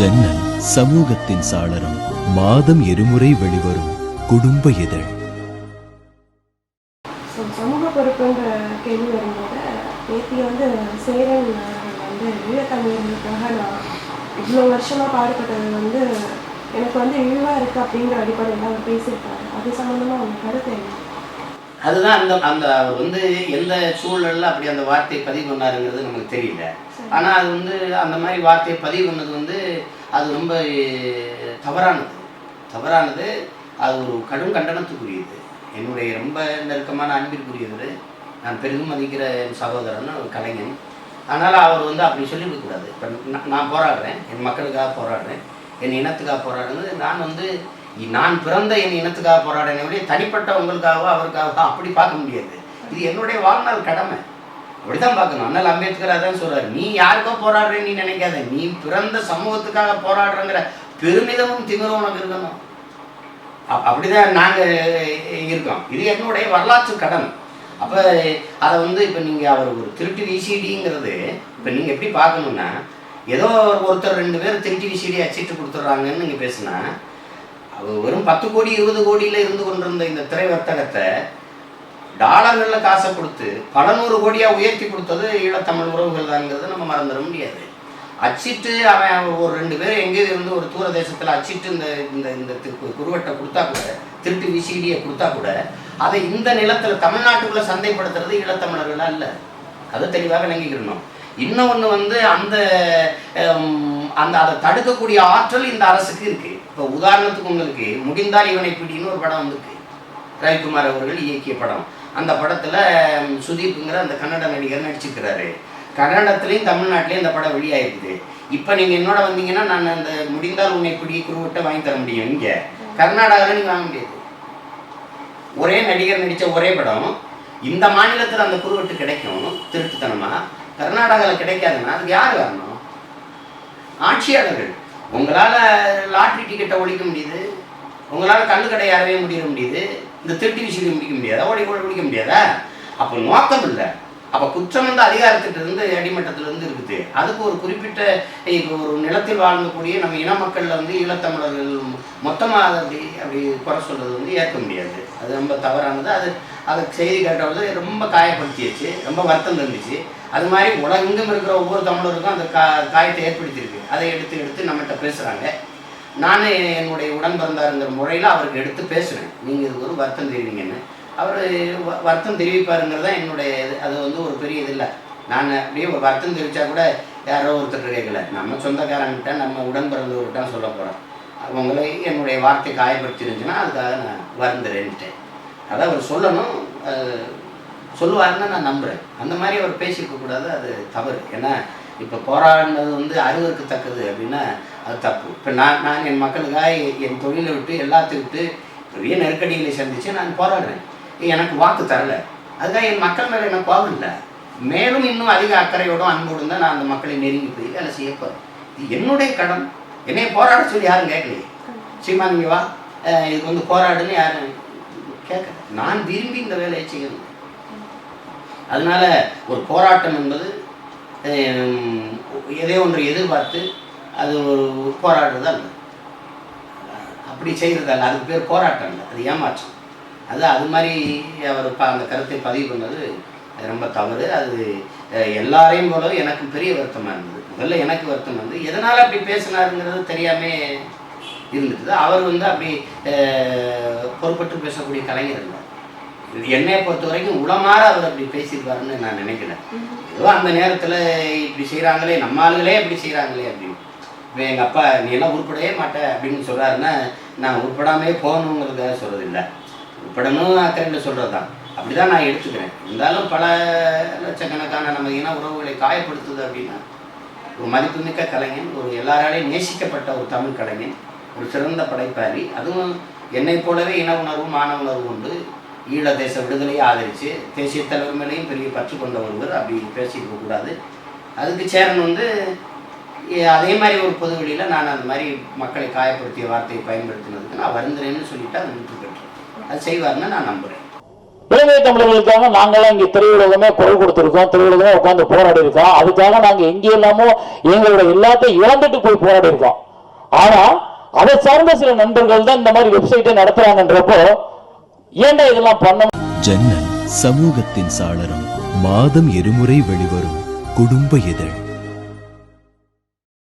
ஜன்னல் சமூகத்தின் சாளரம் மாதம் இருமுறை வெளிவரும் குடும்ப இதழ். ஸோ சமூக பொறுப்புன்ற கேள்வி வரும்போது நேற்று வந்து சேரன் வந்து ஈழத்தமிழர்களுக்காக நான் இவ்வளோ வருஷமாக பாடுபட்டது வந்து எனக்கு வந்து இழிவாக இருக்குது அப்படிங்கிற அடிப்படையில் அவர் பேசியிருக்காரு. அது சம்மந்தமாக அவங்க கருத்து என்ன? அதுதான் அந்த அந்த அவர் வந்து எந்த சூழல்ல அப்படி அந்த வார்த்தையை பதிவு பண்ணாருங்கிறது நமக்கு தெரியல. ஆனால் அது வந்து அந்த மாதிரி வார்த்தையை பதிவு பண்ணது வந்து அது ரொம்ப தவறானது. தவறானது அது ஒரு கடும் கண்டனத்துக்குரியது. என்னுடைய ரொம்ப நெருக்கமான அன்பிற்குரியவர் நான் பெரிதும் மதிக்கிற என் சகோதரன் ஒரு கலைஞன். அதனால் அவர் வந்து அப்படி சொல்லிவிடக்கூடாது. இப்போ நான் நான் போராடுறேன். என் மக்களுக்காக போராடுறேன். என் இனத்துக்காக போராடுறது. நான் வந்து நான் பிறந்த என் இனத்துக்காக போராடினே தனிப்பட்ட உங்களுக்காகவோ அவருக்காகவோ அப்படி பார்க்க முடியாது. இது என்னுடைய வாழ்நாள் கடமை. அப்படிதான் பார்க்கணும். அண்ணல் அம்பேத்கர் அதான் சொல்றாரு. நீ யாருக்கோ போராடுறேன்னு நீ நினைக்காத. நீ பிறந்த சமூகத்துக்காக போராடுறங்கிற பெருமிதமும் திமிரும் உனக்கு இருக்கணும். அப்- அப்படிதான் நாங்க இருக்கோம். இது என்னுடைய வரலாற்று கடன். அப்ப அதை வந்து இப்ப நீங்க அவர் ஒரு திருட்டு விசிடிங்கிறது இப்ப நீங்க எப்படி பார்க்கணும்னா ஏதோ ஒருத்தர் ரெண்டு பேர் திருட்டு விசிடி அச்சிட்டு கொடுத்துட்றாங்கன்னு நீங்க பேசுனா அவர் வெறும் பத்து கோடி இருபது கோடியில இருந்து கொண்டிருந்த இந்த திரை வர்த்தகத்தை டாலர்களில் காசை கொடுத்து பல நூறு கோடியாக உயர்த்தி கொடுத்தது ஈழத்தமிழ் உறவுகள் தான்ங்கிறது நம்ம மறந்துட முடியாது. அச்சிட்டு அவன் ஒரு ரெண்டு பேர் எங்கேயோ இருந்து ஒரு தூர தேசத்தில் அச்சிட்டு இந்த இந்த இந்த குருவட்டை கொடுத்தா கூட திருட்டு விசிடியை கொடுத்தா கூட அதை இந்த நிலத்தில் தமிழ்நாட்டுக்குள்ளே சந்தைப்படுத்துறது ஈழத்தமிழர்கள் அல்ல அதை தெளிவாக விளங்கிக்கிறணும் இன்னொன்று வந்து அந்த அந்த அதை தடுக்கக்கூடிய ஆற்றல் இந்த அரசுக்கு இருக்குது இப்போ உதாரணத்துக்கு உங்களுக்கு முடிந்தால் இவனை பிடின்னு ஒரு படம் வந்திருக்கு. ரவிக்குமார் அவர்கள் இயக்கிய படம். அந்த படத்தில் சுதீப்புங்கிற அந்த கன்னட நடிகர் நடிச்சிருக்கிறாரு. கன்னடத்துலேயும் தமிழ்நாட்டிலையும் இந்த படம் வெளியாயிருக்குது இப்போ நீங்கள் என்னோட வந்தீங்கன்னா நான் அந்த முடிந்தால் உன்னை பிடி குருவிட்ட வாங்கி தர முடியும். இங்கே கர்நாடகாவில் நீங்கள் வாங்க முடியாது. ஒரே நடிகர் நடித்த ஒரே படம். இந்த மாநிலத்தில் அந்த குருவட்டு கிடைக்கும் திருட்டுத்தனமாக கர்நாடகாவில் கிடைக்காதுன்னா அதுக்கு யார் காரணம் ஆட்சியாளர்கள். உங்களால் லாட்ரி டிக்கெட்டை ஒழிக்க முடியுது. உங்களால் கல்லுக்கடை அறவே முடிய முடியுது. இந்த திருட்டு விஷயத்தை முடிக்க முடியாதா? ஓடி ஓடி முடிக்க முடியாதா? அப்போ நோக்கம் இல்லை. அப்போ குற்றம் வந்து அதிகாரத்திட்ட அடிமட்டத்திலிருந்து இருக்குது. அதுக்கு ஒரு குறிப்பிட்ட இப்போ ஒரு நிலத்தில் வாழ்ந்தக்கூடிய நம்ம இன மக்களில் வந்து ஈழத்தமிழர்கள் மொத்தமாக அப்படி அப்படி குறை சொல்கிறது வந்து ஏற்க முடியாது. அது ரொம்ப தவறானது. அது அதை செய்தி கேட்டபோது ரொம்ப காயப்படுத்திடுச்சு ரொம்ப வருத்தம் தந்துச்சு. அது மாதிரி உலகெங்கும் இருக்கிற ஒவ்வொரு தமிழருக்கும் அந்த கா காயத்தை ஏற்படுத்தியிருக்கு. அதை எடுத்து எடுத்து நம்மகிட்ட பேசுகிறாங்க நான் என்னுடைய உடன் பிறந்தாருங்கிற முறையில் அவருக்கு எடுத்து பேசுவேன். நீங்கள் இது ஒரு வருத்தம் தெரிவிங்கன்னு அவர் வருத்தம் தெரிவிப்பாருங்கிறது தான் என்னுடைய இது. அது வந்து ஒரு பெரிய இது இல்லை. நான் அப்படியே ஒரு வருத்தம் தெரிவித்தா கூட யாரோ ஒருத்தர் கேட்கல. நம்ம சொந்தக்காரங்கிட்ட நம்ம உடன் பிறந்தவர்கிட்ட சொல்ல போகிறோம் அவங்களை என்னுடைய வார்த்தை காயப்படுத்திருந்துச்சுன்னா அதுக்காக நான் வருந்துறேன்ட்டேன். அதை அவர் சொல்லணும். அது சொல்லுவாருன்னு நான் நம்புகிறேன் அந்த மாதிரி அவர் பேசியிருக்கக்கூடாது அது தவறு. ஏன்னா இப்போ போராடினது வந்து அறிவுறுக்கத்தக்கது அப்படின்னா அது தப்பு. இப்போ நான் நான் என் மக்களுக்காக என் தொழிலை விட்டு எல்லாத்தையும் விட்டு பெரிய நெருக்கடிகளை சந்தித்து நான் போராடுறேன். எனக்கு வாக்கு தரல. அதுதான் என் மக்கள் மேலே எனக்கு கோபம் இல்லை. மேலும் இன்னும் அதிக அக்கறையோடும் அன்போடும் தான் நான் அந்த மக்களை நெருங்கி போய் வேலை செய்ய போகிறேன் இது என்னுடைய கடன். என்னைய போராட சொல்லி யாரும் கேட்கலையே. சீமா வா. இதுக்கு வந்து போராடுன்னு யாரும் கேட்க நான் விரும்பி இந்த வேலையை செய்யணும் அதனால ஒரு போராட்டம் என்பது எதே எதையோ ஒன்று எதிர்பார்த்து அது ஒரு போராடுறது அல்ல அப்படி செய்கிறது அல்ல அதுக்கு பேர் போராட்டம் இல்லை அது ஏமாற்றம். அது அது மாதிரி அவர் ப- அந்த கருத்தை பதிவு பண்ணது அது ரொம்ப தவறு. அது எல்லாரையும் போல எனக்கு பெரிய வருத்தமாக இருந்தது. முதல்ல எனக்கு வருத்தம் வந்து எதனால் அப்படி பேசினாருங்கிறது தெரியாமே இருந்துட்டு அவர் வந்து அப்படி பொறுப்பட்டு பேசக்கூடிய கலைஞர் இல்லை. என்னையை பொறுத்த வரைக்கும் உளமாற அவர் அப்படி பேசியிருப்பாருன்னு நான் நினைக்கிறேன். ஏதோ அந்த நேரத்தில் இப்படி செய்கிறாங்களே நம்ம ஆளுகளே இப்படி செய்கிறாங்களே அப்படின்னு. இப்போ எங்கள் அப்பா நீ எல்லாம் உருப்படவே மாட்ட அப்படின்னு சொல்கிறாருன்னா நான் உருப்படாமே போகணுங்கிறதுக்காக சொல்கிறது இல்லை உருப்படணும் அக்கறையில் சொல்கிறது தான் அப்படி தான் நான் எடுத்துக்கிறேன். இருந்தாலும் பல லட்சக்கணக்கான நம்ம இன உறவுகளை காயப்படுத்துது அப்படின்னா ஒரு மதிப்புமிக்க கலைஞன் ஒரு எல்லாராலையும் நேசிக்கப்பட்ட ஒரு தமிழ் கலைஞன் ஒரு சிறந்த படைப்பாளி. அதுவும் என்னைப் போலவே இன உணர்வு மான உணர்வு உண்டு. ஈழ தேச விடுதலையை ஆதரித்து தேசிய தலைவர் மேலேயும் பெரிய பற்று கொண்ட ஒருவர் அப்படி பேசியிருக்க கூடாது. அதுக்கு சேரன் வந்து அதே மாதிரி ஒரு பொது வெளியில் நான் அந்த மாதிரி மக்களை காயப்படுத்திய வார்த்தையை பயன்படுத்தினதுக்கு நான் வருந்துறேன்னு சொல்லிட்டு அதை விட்டு பெற்றேன் அது செய்வார்னு நான் நம்புகிறேன் இலங்கை தமிழர்களுக்காக நாங்களாம் இங்கே திரையுலகமே குரல் கொடுத்துருக்கோம். திரையுலகமே உட்காந்து போராடி இருக்கோம் அதுக்காக நாங்கள் எங்கே இல்லாமோ எங்களோட எல்லாத்தையும் இழந்துட்டு போய் போராடி இருக்கோம் ஆனால் அதை சார்ந்த சில நண்பர்கள் தான் இந்த மாதிரி வெப்சைட்டை நடத்துறாங்கன்றப்போ ஏண்டா இதெல்லாம் பண்ண ஜன்னல் சமூகத்தின் சாளரம் மாதம் இருமுறை வெளிவரும் குடும்ப இதழ்.